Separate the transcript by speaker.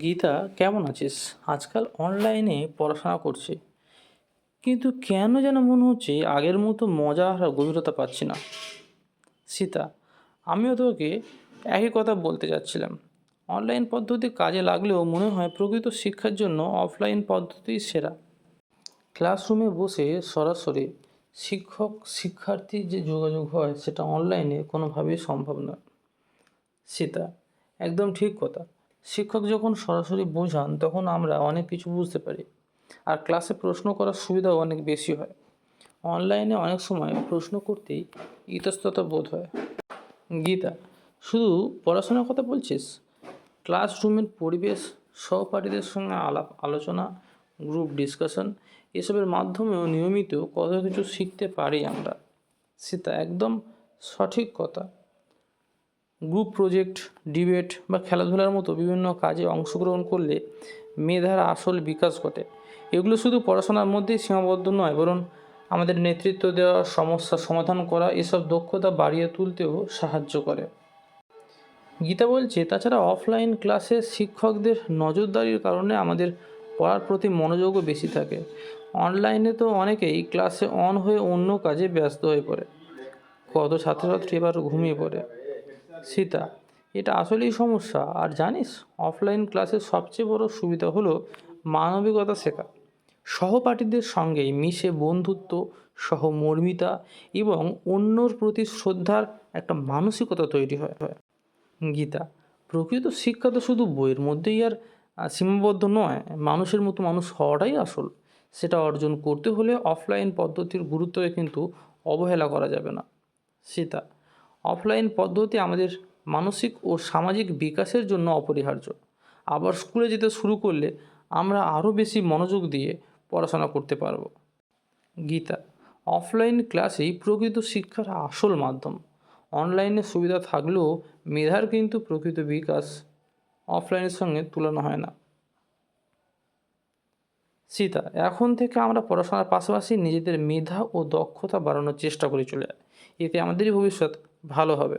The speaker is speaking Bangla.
Speaker 1: গীতা, কেমন আছিস? আজকাল অনলাইনে পড়াশোনা করছি। কিন্তু কেন যেন মনে হচ্ছে আগের মতো মজা আর গভীরতা পাচ্ছি না। সীতা, আমিও তোকে একই কথা বলতে যাচ্ছিলাম। অনলাইন পদ্ধতি কাজে লাগলেও মনে হয় প্রকৃত শিক্ষার জন্য অফলাইন পদ্ধতি সেরা। ক্লাসরুমে বসে সরাসরি শিক্ষক শিক্ষার্থীর যে যোগাযোগ হয়, সেটা অনলাইনে কোনোভাবেই সম্ভব নয়। সীতা, একদম ঠিক কথা। শিক্ষক যখন সরাসরি বোঝান, তখন আমরা অনেক কিছু বুঝতে পারি। আর ক্লাসে প্রশ্ন করার সুবিধাও অনেক বেশি হয়। অনলাইনে অনেক সময় প্রশ্ন করতেই ইতস্ততা বোধ হয়। গীতা, শুধু পড়াশোনার কথা বলছিস? ক্লাসরুমের পরিবেশ, সহপাঠীদের সঙ্গে আলাপ, আলোচনা গ্রুপ ডিসকাশন এসবের মাধ্যমেও নিয়মিত কত কিছু শিখতে পারি আমরা? সীতা, একদম সঠিক কথা। গ্রুপ প্রজেক্ট ডিবেট বা খেলাধুলার মতো বিভিন্ন কাজে অংশগ্রহণ করলে মেধার আসল বিকাশ ঘটে। এগুলো শুধু পড়াশোনার মধ্যেই সীমাবদ্ধ নয়, বরং আমাদের নেতৃত্ব দেওয়া, সমস্যা সমাধান করা, এসব দক্ষতা বাড়িয়ে তুলতেও সাহায্য করে। গীতা বলছে, তাছাড়া অফলাইন ক্লাসে শিক্ষকদের নজরদারির কারণে আমাদের পড়ার প্রতি মনোযোগও বেশি থাকে। অনলাইনে তো অনেকেই ক্লাসে অন হয়ে অন্য কাজে ব্যস্ত হয়ে পড়ে। কত ছাত্রছাত্রী এবার ঘুমিয়ে পড়ে। সীতা, এটা আসলেই সমস্যা। আর জানিস অফলাইন ক্লাসের সবচেয়ে বড় সুবিধা হলো মানবিকতা শেখা। সহপাঠীদের সঙ্গেই মিশে বন্ধুত্ব, সহমর্মিতা এবং অন্যর প্রতি শ্রদ্ধার একটা মানসিকতা তৈরি হয়। গীতা, প্রকৃত শিক্ষা তো শুধু বইয়ের মধ্যেই আর সীমাবদ্ধ নয়, মানুষের মতো মানুষ হওয়াটাই আসল। সেটা অর্জন করতে হলে অফলাইন পদ্ধতির গুরুত্বকে কিন্তু অবহেলা করা যাবে না। সীতা অফলাইন পদ্ধতি আমাদের মানসিক ও সামাজিক বিকাশের জন্য অপরিহার্য। আবার স্কুলে যেতে শুরু করলে আমরা আরও বেশি মনোযোগ দিয়ে পড়াশোনা করতে পারব। গীতা, অফলাইন ক্লাসেই প্রকৃত শিক্ষার আসল মাধ্যম। অনলাইনে সুবিধা থাকলেও মেধার কিন্তু প্রকৃত বিকাশ অফলাইনের সঙ্গে তুলনা হয় না। সীতা, এখন থেকে আমরা পড়াশোনার পাশাপাশি নিজেদের মেধা ও দক্ষতা বাড়ানোর চেষ্টা করে চলে যাই। এতে আমাদেরই ভবিষ্যৎ ভালো হবে।